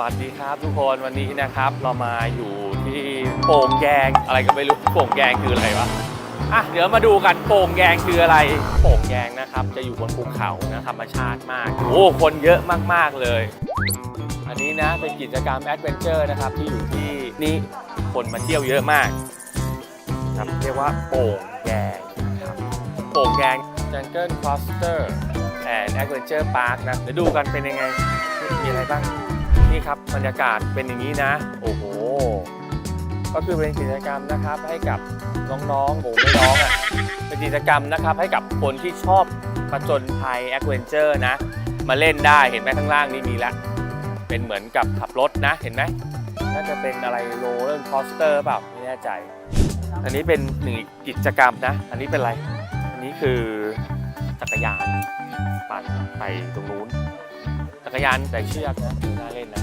วัสดีครับทุกคนวันนี้นะครับเรามาอยู่ที่โป่งแยงอะไรก็ไม่รู้โป่งแยงคืออะไรวะอะเดี๋ยวมาดูกันโป่งแยงคืออะไรโป่งแยงนะครับ จะอยู่บนภูเขานะธรรมชาติมากโอ้คนเยอะมากๆเลย อันนี้นะเป็นกิจกรรมแอดเวนเจอร์นะครับที่อยู่ที่นี่คนมาเที่ยวเยอะมากครับเรียกว่าโป่งแยงนะครับโป่งแยง Jungle Cluster and Adventure Park นะเดี๋ยวดูกันเป็นยังไงมีอะไรบ้าง นี่ครับบรรยากาศเป็นอย่างนี้นะ โอ้โห ก็คือเป็นกิจกรรมนะครับให้กับน้องๆโอ้ไม่น้องอะเป็นกิจกรรมนะครับให้กับคนที่ชอบผจญภัยแอดเวนเจอร์นะ มาเล่นได้เห็นไหมข้างล่างนี่มีละ เป็นเหมือนกับขับรถนะ เห็นไหมน่าจะเป็นอะไรโรลเลอร์คอสเตอร์เปล่าไม่แน่ใจ อันนี้เป็นหนึ่งกิจกรรมนะ อันนี้เป็นอะไร อันนี้คือจักรยานปั่นไปตรงนู้น กรยานแต่เชือกนะน่าเล่นนะ